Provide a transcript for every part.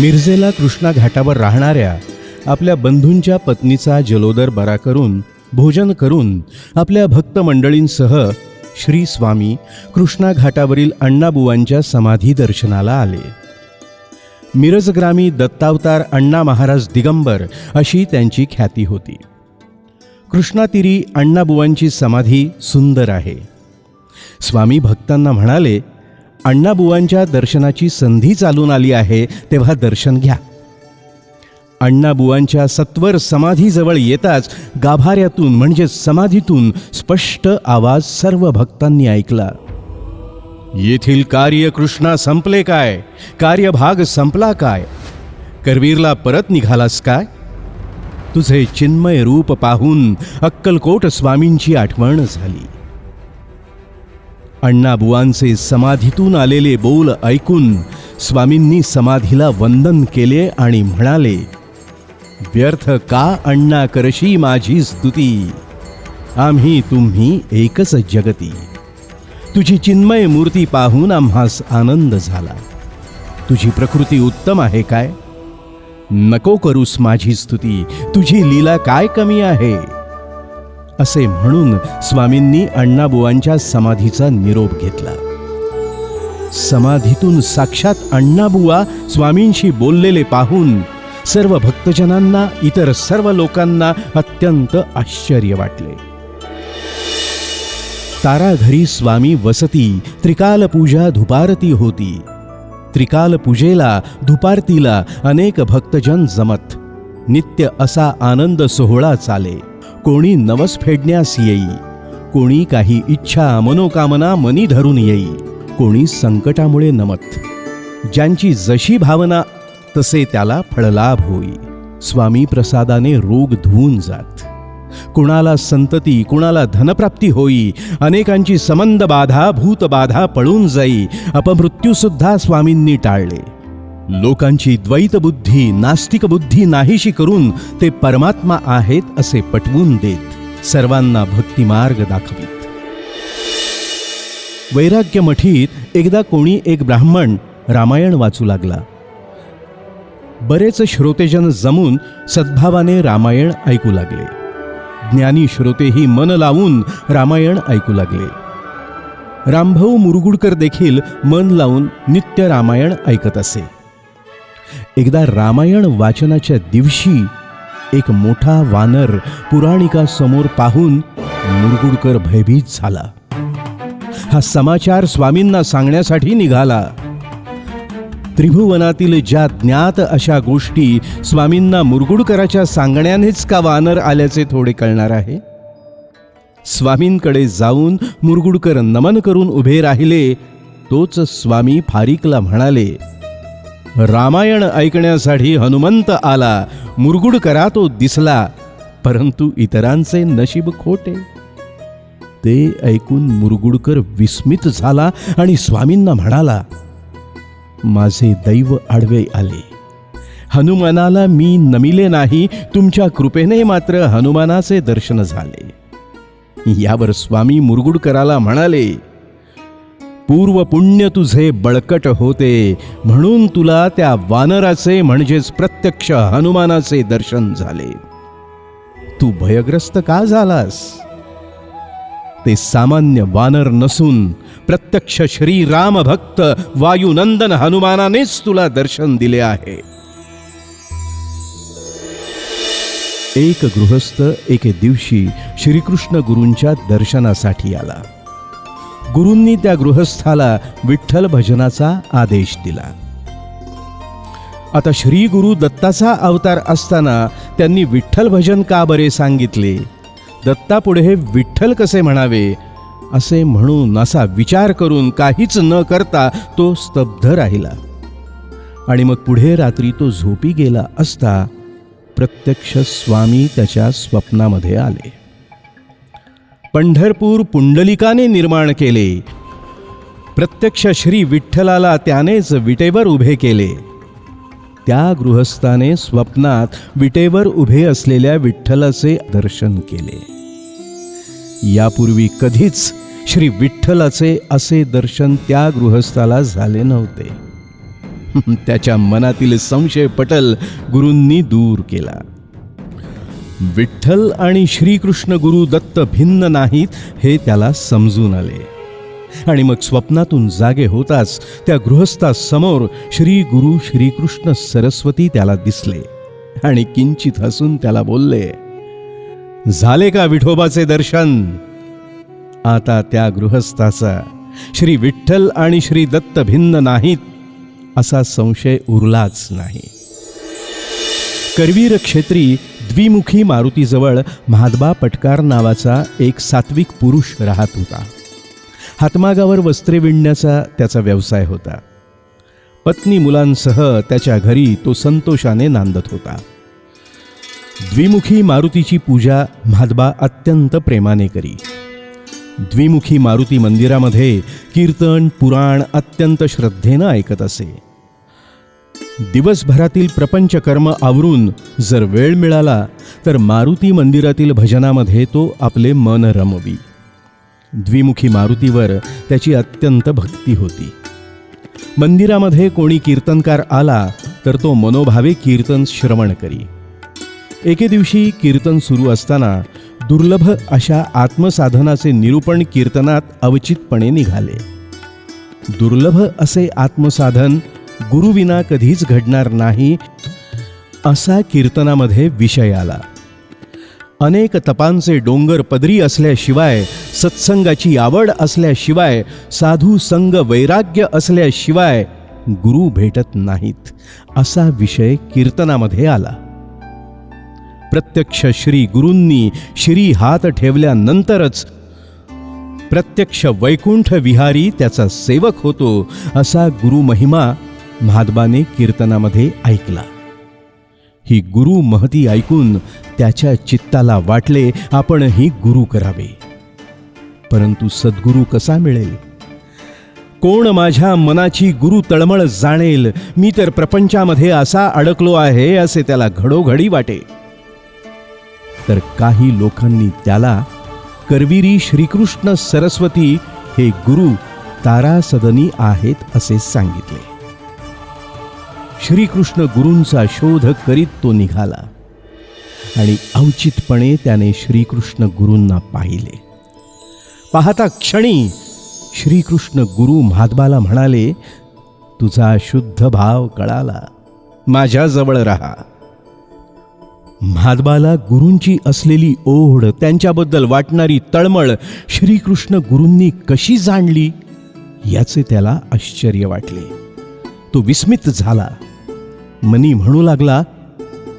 मिरजेला कृष्णा घाटावर राहणाऱ्या आपल्या बंधूंच्या पत्नीचा जलोदर बरा करून भोजन करून आपल्या भक्त मंडळींसह श्री स्वामी कृष्णा घाटावरील अण्णाबुवांच्या समाधी दर्शनाला आले. मिरजग्रामी दत्तावतार अण्णा महाराज दिगंबर अशी त्यांची ख्याती होती. कृष्णातिरी अण्णाबुवांची समाधी सुंदर आहे. स्वामी भक्तांना म्हणाले अण्णाबुवांच्या दर्शनाची संधी चालून आली आहे तेव्हा दर्शन घ्या. अण्णाबुवांच्या सत्वर समाधीजवळ येताच गाभाऱ्यातून म्हणजे समाधीतून स्पष्ट आवाज सर्व भक्तांनी ऐकला. येथील कार्य कृष्णा संपले काय? कार्यभाग संपला काय? करवीरला परत निघालास काय? तुझे चिन्मय रूप पाहून अक्कलकोट स्वामींची आठवण झाली. अण्णाबुवांचे समाधीतून आलेले बोल ऐकून स्वामींनी समाधीला वंदन केले आणि म्हणाले व्यर्थ का अण्णा करशी माझी स्तुती? आम्ही तुम्ही एकच जगती. तुझी चिन्मय मूर्ती पाहून आम्हास आनंद झाला. तुझी प्रकृती उत्तम आहे काय? नको करूस माझी स्तुती. तुझी लीला काय कमी आहे? असे म्हणून स्वामींनी अण्णाबुवांच्या समाधीचा निरोप घेतला. समाधीतून साक्षात अण्णाबुवा स्वामींशी बोललेले पाहून सर्व भक्तजनांना इतर सर्व लोकांना अत्यंत आश्चर्य वाटले. ताराघरी स्वामी वसती त्रिकाल पूजा धुपारती होती. त्रिकाल पूजेला धुपारतीला अनेक भक्तजन जमत. नित्य असा आनंद सोहळा चाले. कोणी नवस फेडण्यास येई. कोणी काही इच्छा मनोकामना मनी धरून येई. कोणी संकटामुळे नमत. ज्यांची जशी भावना तसे त्याला फळलाभ होई. स्वामी प्रसादाने रोग धुवून जात. कुणाला संतती कुणाला धनप्राप्ती होई. अनेकांची संबंध बाधा भूतबाधा पळून जाई. अपमृत्यूसुद्धा स्वामींनी टाळले. लोकांची द्वैत बुद्धी नास्तिक बुद्धी नाहीशी करून ते परमात्मा आहेत असे पटवून देत सर्वांना भक्तिमार्ग दाखवित. वैराग्य मठीत एकदा कोणी एक ब्राह्मण रामायण वाचू लागला. बरेच श्रोतेजन जमून सद्भावाने रामायण ऐकू लागले. ज्ञानी श्रोतेही मन लावून रामायण ऐकू लागले. रामभाऊ मुरगुडकर देखील मन लावून नित्य रामायण ऐकत असे. एकदा रामायण वाचनाच्या दिवशी एक मोठा वानर पुराणिकासमोर पाहून मुरगुडकर भयभीत झाला. हा समाचार स्वामींना सांगण्यासाठी निघाला. त्रिभुवनातील ज्या ज्ञात अशा गोष्टी स्वामींना मुरगुडकराच्या सांगण्यानेच का वानर आल्याचे थोडे कळणार आहे? स्वामींकडे जाऊन मुरगुडकर नमन करून उभे राहिले तोच स्वामी फारिकला म्हणाले रामायण ऐकण्यासाठी हनुमंत आला. मुरगुडकरा तो दिसला परंतु इतरांचे नशीब खोटे. ते ऐकून मुरगुडकर विस्मित झाला आणि स्वामींना म्हणाला माझे दैव आडवे आले. हनुमानाला मी नमिले नाही तुमच्या कृपेने मात्र हनुमानाचे दर्शन झाले. यावर स्वामी मुरगुडकराला म्हणाले पूर्व पुण्य तुझे बळकट होते. म्हणून तुला त्या वानराचे म्हणजेच प्रत्यक्ष हनुमानाचे दर्शन झाले. तू भयग्रस्त का झालास? ते सामान्य वानर नसून प्रत्यक्ष श्री राम भक्त वायुनंदन हनुमानानेच तुला दर्शन दिले आहे. एक गृहस्थ एके दिवशी श्रीकृष्ण गुरूंच्या दर्शनासाठी आला. गुरूंनी त्या गृहस्थाला विठ्ठल भजनाचा आदेश दिला. आता श्री गुरु दत्ताचा अवतार असताना त्यांनी विठ्ठल भजन का बरे सांगितले? दत्तापुढे हे विठ्ठल कसे म्हणावे? असे म्हणून असा विचार करून काहीच न करता तो स्तब्ध राहिला. आणि मग पुढे रात्री तो झोपी गेला असता प्रत्यक्ष स्वामी त्याच्या स्वप्नामध्ये आले. पंढरपूर पुंडलिकाने निर्माण केले. प्रत्यक्ष श्री विठ्ठलाला त्यानेच विटेवर उभे केले. त्या गृहस्थाने स्वप्नात विटेवर उभे असलेल्या विठ्ठलाचे दर्शन केले. यापूर्वी कधीच श्री विठ्ठलाचे असे दर्शन त्या गृहस्थाला झाले नव्हते. त्याच्या मनातील संशय पटल गुरूंनी दूर केला. विठ्ठल आणि श्रीकृष्ण गुरु दत्त भिन्न नाहीत हे त्याला समजून आले. आणि मग स्वप्नातून जागे होताच त्या गृहस्थासमोर श्री गुरु श्रीकृष्ण सरस्वती त्याला दिसले आणि किंचित हसून त्याला बोलले झाले का विठोबाचे दर्शन? आता त्या गृहस्थाचा श्री विठ्ठल आणि श्री दत्त भिन्न नाहीत असा संशय उरलाच नाही. करवीर क्षेत्री द्विमुखी मारुतीजवळ म्हादबा पटकार नावाचा एक सात्विक पुरुष राहत होता. हातमागावर वस्त्रे विणण्याचा त्याचा व्यवसाय होता. पत्नी मुलांसह त्याच्या घरी तो संतोषाने नांदत होता. द्विमुखी मारुतीची पूजा म्हादबा अत्यंत प्रेमाने करी. द्विमुखी मारुती मंदिरामध्ये कीर्तन पुराण अत्यंत श्रद्धेनं ऐकत असे. दिवसभरातील प्रपंचकर्म आवरून जर वेळ मिळाला तर मारुती मंदिरातील भजनामध्ये तो आपले मन रमवी. द्विमुखी मारुतीवर त्याची अत्यंत भक्ती होती. मंदिरामध्ये कोणी कीर्तनकार आला तर तो मनोभावे कीर्तन श्रवण करी. एके दिवशी कीर्तन सुरू असताना दुर्लभ अशा आत्मसाधनाचे निरूपण कीर्तनात अवचितपणे निघाले. दुर्लभ असे आत्मसाधन गुरुविना कधीच घडणार नाही असा कीर्तनामध्ये विषय आला. अनेक तपांचे डोंगर पदरी असल्याशिवाय सत्संगाची आवड असल्याशिवाय साधू संग वैराग्य असल्याशिवाय गुरु भेटत नाहीत असा विषय कीर्तनामध्ये आला. प्रत्यक्ष श्री गुरूंनी श्री हात ठेवल्यानंतरच प्रत्यक्ष वैकुंठ विहारी त्याचा सेवक होतो असा गुरु महिमा म्हादबाने कीर्तनामध्ये ऐकला. ही गुरु महती ऐकून त्याच्या चित्ताला वाटले आपणही गुरु करावे. परंतु सद्गुरू कसा मिळेल? कोण माझ्या मनाची गुरु तळमळ जाणेल? मी तर प्रपंचामध्ये असा अडकलो आहे असे त्याला घडोघडी वाटे. तर काही लोकांनी त्याला करविरी श्रीकृष्ण सरस्वती हे गुरु तारासदनी आहेत असे सांगितले. श्रीकृष्ण गुरूंचा शोध करीत तो निघाला. आणि अवचितपणे त्याने श्रीकृष्ण गुरूंना पाहिले. पाहता क्षणी श्रीकृष्ण गुरु महात्माला म्हणाले तुझा शुद्ध भाव कळाला. माझ्याजवळ राहा. म्हादबाला गुरूंची असलेली ओढ त्यांच्याबद्दल वाटणारी तळमळ श्रीकृष्ण गुरूंनी कशी जाणली याचे त्याला आश्चर्य वाटले. तो विस्मित झाला. मनी म्हणू लागला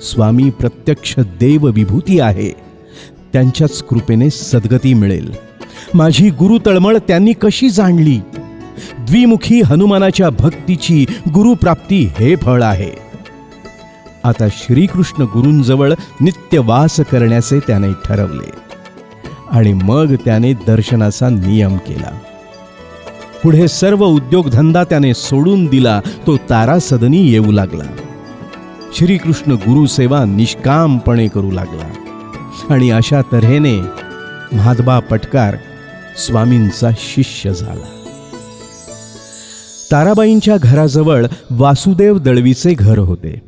स्वामी प्रत्यक्ष देव विभूती आहे. त्यांच्याच कृपेने सद्गती मिळेल. माझी गुरु तळमळ त्यांनी कशी जाणली? द्विमुखी हनुमानाच्या भक्तीची गुरुप्राप्ती हे फळ आहे. आता श्रीकृष्ण गुरूंजवळ नित्यवास करण्याचे त्याने ठरवले. आणि मग त्याने दर्शनाचा नियम केला. पुढे सर्व उद्योगधंदा त्याने सोडून दिला तो तारासदनी येऊ लागला. श्रीकृष्ण गुरुसेवा निष्कामपणे करू लागला. आणि अशा तऱ्हेने म्हादबा पटकार स्वामींचा शिष्य झाला. ताराबाईंच्या घराजवळ वासुदेव दळवीचे घर होते.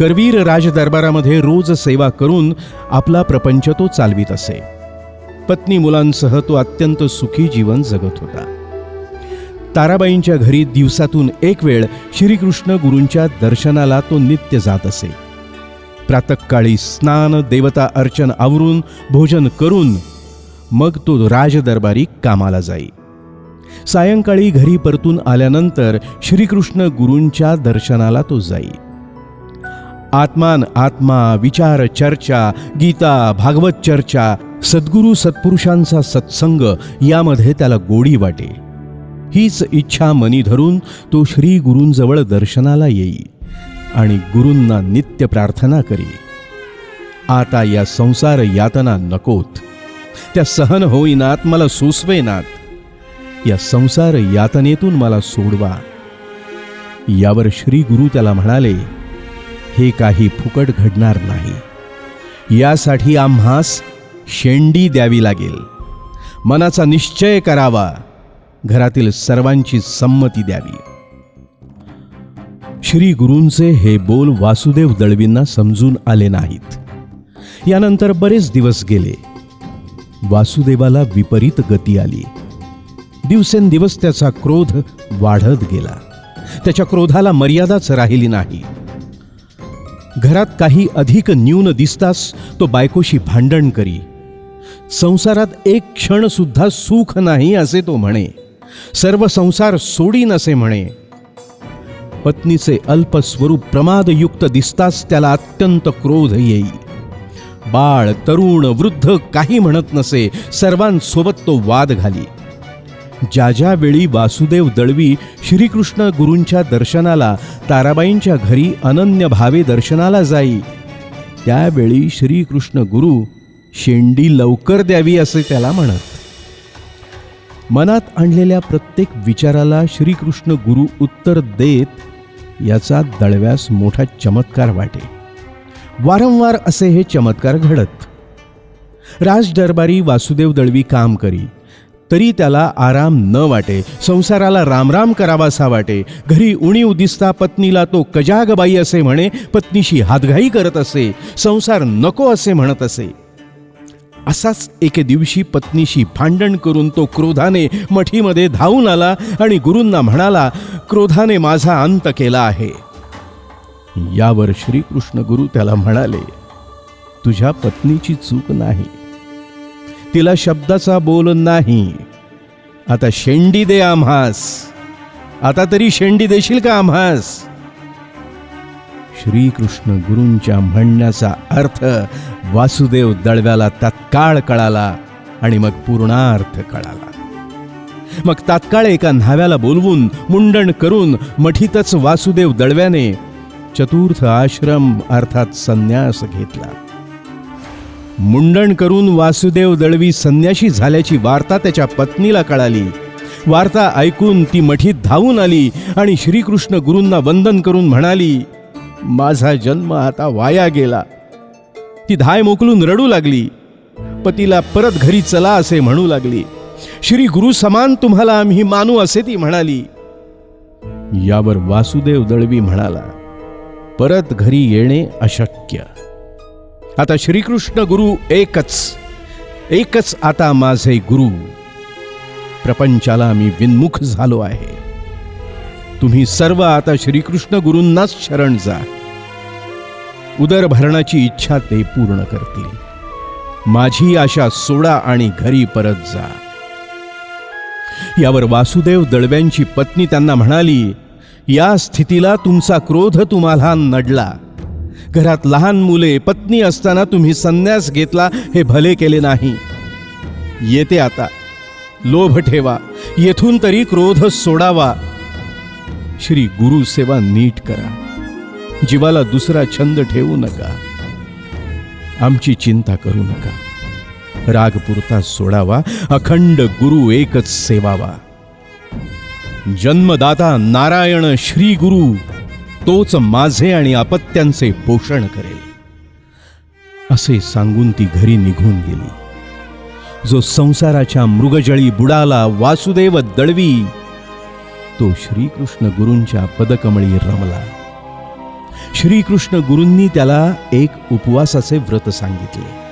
करवीर राजदरबारामध्ये रोज सेवा करून आपला प्रपंच तो चालवीत असे. पत्नी मुलांसह तो अत्यंत सुखी जीवन जगत होता. ताराबाईंच्या घरी दिवसातून एक वेळ श्रीकृष्ण गुरूंच्या दर्शनाला तो नित्य जात असे. प्रातकाळी स्नान देवता अर्चन आवरून भोजन करून मग तो राजदरबारी कामाला जाई. सायंकाळी घरी परतून आल्यानंतर श्रीकृष्ण गुरूंच्या दर्शनाला तो जाई. आत्मान आत्मा विचार चर्चा गीता भागवत चर्चा सद्गुरू सत्पुरुषांचा सत्संग यामध्ये त्याला गोडी वाटे. हीच इच्छा मनी धरून तो श्री गुरूंजवळ दर्शनाला येई आणि गुरूंना नित्य प्रार्थना करी. आता या संसार यातना नकोत. त्या सहन होईनात मला सोसवेनात. या संसार यातनेतून मला सोडवा. यावर श्री गुरु त्याला म्हणाले हे काही फुकट घडणार नाही. यासाठी आम्हास शेंडी द्यावी लागेल. मनाचा निश्चय करावा. घरातील सर्वांची संमती द्यावी. श्री गुरूंचे हे बोल वासुदेव दळवींना समजून आले नाहीत. यानंतर बरेच दिवस गेले. वासुदेवाला विपरीत गती आली. दिवसेंदिवस त्याचा क्रोध वाढत गेला. त्याच्या क्रोधाला मर्यादाच राहिली नाही. घरात काही अधिक न्यून दिसताच तो बायकोशी भांडण करी. संसारात एक क्षण सुद्धा सुख नाही असे तो म्हणे. सर्व संसार सोडीन असे म्हणे. पत्नीचे अल्पस्वरूप प्रमादयुक्त दिसताच त्याला अत्यंत क्रोध येई. बाळ तरुण वृद्ध काही म्हणत नसे सर्वांसोबत तो वाद घाली. ज्या ज्या वेळी वासुदेव दळवी श्रीकृष्ण गुरूंच्या दर्शनाला ताराबाईंच्या घरी अनन्य भावे दर्शनाला जाई त्यावेळी श्रीकृष्ण गुरु शेंडी लवकर द्यावी असे त्याला म्हणत. मनात आणलेल्या प्रत्येक विचाराला श्रीकृष्ण गुरु उत्तर देत याचा दळव्यास मोठा चमत्कार वाटे. वारंवार असे हे चमत्कार घडत. राजदरबारी वासुदेव दळवी काम करी तरी त्याला आराम न वाटे संसाराला रामराम करावासा वाटे घरी उणी दिसता पत्नीला तो कजागबाई असे म्हणे पत्नीशी हातघाई करत असे संसार नको असे म्हणत असे. असाच एके दिवशी पत्नीशी भांडण करून तो क्रोधाने मठीमध्ये धावून आला आणि गुरूंना म्हणाला क्रोधाने माझा अंत केला आहे. यावर श्रीकृष्ण गुरु त्याला म्हणाले तुझ्या पत्नीची चूक नाही. तिला शब्दाचा बोल नाही. आता शेंडी दे आम्हास. आता तरी शेंडी देशील का आम्हास? श्रीकृष्ण गुरूंच्या म्हणण्याचा अर्थ वासुदेव दळव्याला तत्काळ कळाला आणि मग पूर्णार्थ कळाला. मग तात्काळ एका न्हाव्याला बोलवून मुंडण करून मठीतच वासुदेव दळव्याने चतुर्थ आश्रम अर्थात संन्यास घेतला. मुंडण करून वासुदेव दळवी संन्याशी झाल्याची वार्ता त्याच्या पत्नीला कळाली. वार्ता ऐकून ती मठीत धावून आली आणि श्रीकृष्ण गुरूंना वंदन करून म्हणाली माझा जन्म आता वाया गेला. ती धाय मोकलून रडू लागली. पतीला परत घरी चला असे म्हणू लागली. श्री गुरु समान तुम्हाला आम्ही मानू असे ती म्हणाली. यावर वासुदेव दळवी म्हणाला परत घरी येणे अशक्य. आता श्रीकृष्ण गुरु एकच एकच आता माझे गुरु. प्रपंचाला मी विन्मुख झालो आहे. तुम्ही सर्व आता श्रीकृष्ण गुरूंनाच शरण जा. उदरभरणाची इच्छा ते पूर्ण करतील. माझी आशा सोडा आणि घरी परत जा. यावर वासुदेव दळव्यांची पत्नी त्यांना म्हणाली या स्थितीला तुमचा क्रोध तुम्हाला नडला. घरात लहान मुले पत्नी असताना तुम्ही संन्यास घेतला हे भले केले नाही. येते आता. लोभ ठेवा. येथून तरी क्रोध सोडावा. श्री गुरु सेवा नीट करा. जीवाला दुसरा छंद ठेवू नका. आमची चिंता करू नका. रागपुरता सोडावा. अखंड गुरु एकच सेवावा. जन्मदाता नारायण श्री गुरु तोच माझे आणि अपत्यांचे पोषण करेल. असे सांगून ती घरी निघून गेली. जो संसाराच्या मृगजळी बुडाला वासुदेव दळवी तो श्रीकृष्ण गुरूंच्या पदकमळी रमला. श्रीकृष्ण गुरूंनी त्याला एक उपवासाचे व्रत सांगितले.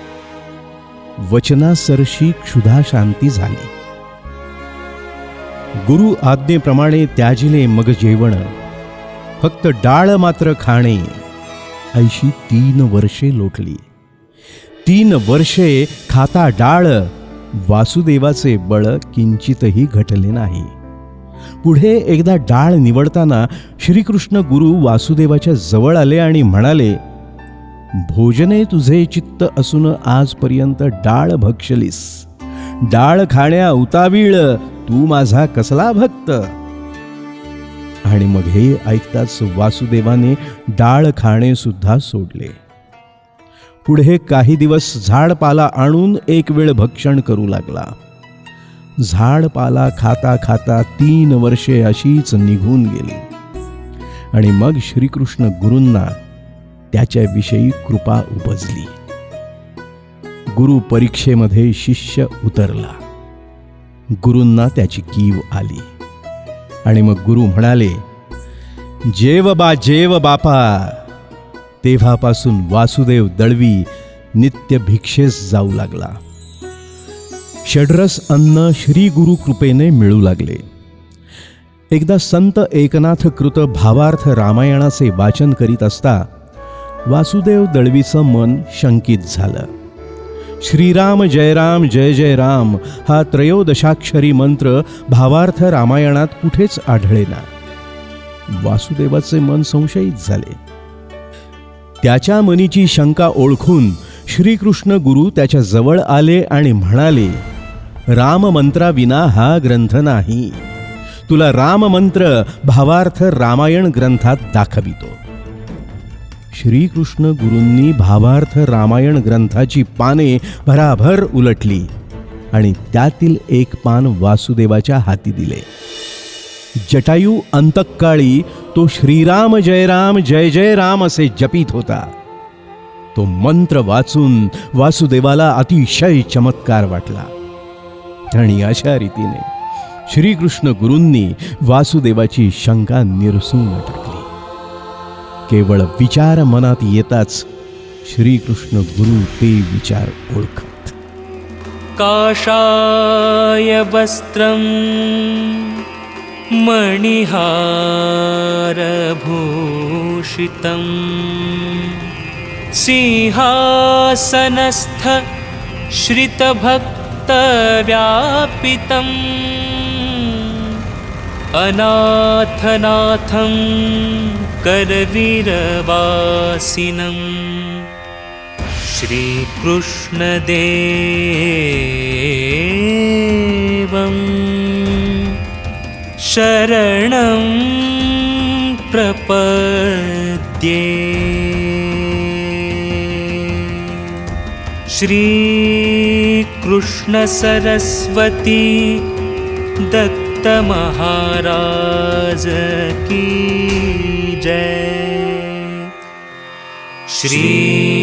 वचनासरशी क्षुधा शांती झाली. गुरु आज्ञेप्रमाणे त्याजिले मग जेवण. फक्त डाळ मात्र खाणे. ऐशी तीन वर्षे लोटली. तीन वर्षे खाता डाळ. वासुदेवाचे बळ किंचितही घटले नाही. पुढे एकदा डाळ निवडताना श्रीकृष्ण गुरु वासुदेवाच्या जवळ आले आणि म्हणाले भोजने तुझे चित्त असून आजपर्यंत डाळ भक्षलीस. डाळ खाण्या उतावीळ तू माझा कसला भक्त आणि मग हे ऐकताच वासुदेवाने डाळ खाणे सुद्धा सोडले. पुढे काही दिवस झाडपाला आणून एक वेळ भक्षण करू लागला. झाडपाला खाता खाता तीन वर्षे अशीच निघून गेली. आणि मग श्रीकृष्ण गुरूंना त्याच्याविषयी कृपा उपजली. गुरु परीक्षेमध्ये शिष्य उतरला. गुरूंना त्याची कीव आली. आणि मग गुरु म्हणाले जेव बा जेव बापा. तेव्हापासून वासुदेव दळवी नित्य भिक्षेस जाऊ लागला. षड्रस अन्न श्री गुरु कृपेने मिळू लागले. एकदा संत एकनाथ कृत भावार्थ रामायणाचे वाचन करीत असता वासुदेव दळवीचं मन शंकित झालं. श्रीराम जय राम जय जय राम हा त्रयोदशाक्षरी मंत्र भावार्थ रामायणात कुठेच आढळेना. वासुदेवाचे मन संशयित झाले. त्याच्या मनीची शंका ओळखून श्रीकृष्ण गुरु त्याच्याजवळ आले आणि म्हणाले राममंत्राविना हा ग्रंथ नाही. तुला राममंत्र भावार्थ रामायण ग्रंथात दाखवितो. श्रीकृष्ण गुरूंनी भावार्थ रामायण ग्रंथाची पाने भराभर उलटली आणि त्यातील एक पान वासुदेवाच्या हाती दिले. जटायू अंतकाळी तो श्रीराम जय राम जय जय राम असे जपित होता. तो मंत्र वाचून वासुदेवाला अतिशय चमत्कार वाटला. आणि अशा रीतीने श्रीकृष्ण गुरूंनी वासुदेवाची शंका निरसून टाकली. केवळ विचार मनात येताच श्रीकृष्ण गुरु ते विचार ओळखत. काशाय वस्त्रं मणिहारभूषितं सिंहासनस्थ श्रितभक्तव्यापितम् अनाथनाथं करवीरवासिनम् श्रीकृष्णदेवं शरणं प्रपद्ये श्रीकृष्णसरस्वती दत्तमहाराज की जय। श्री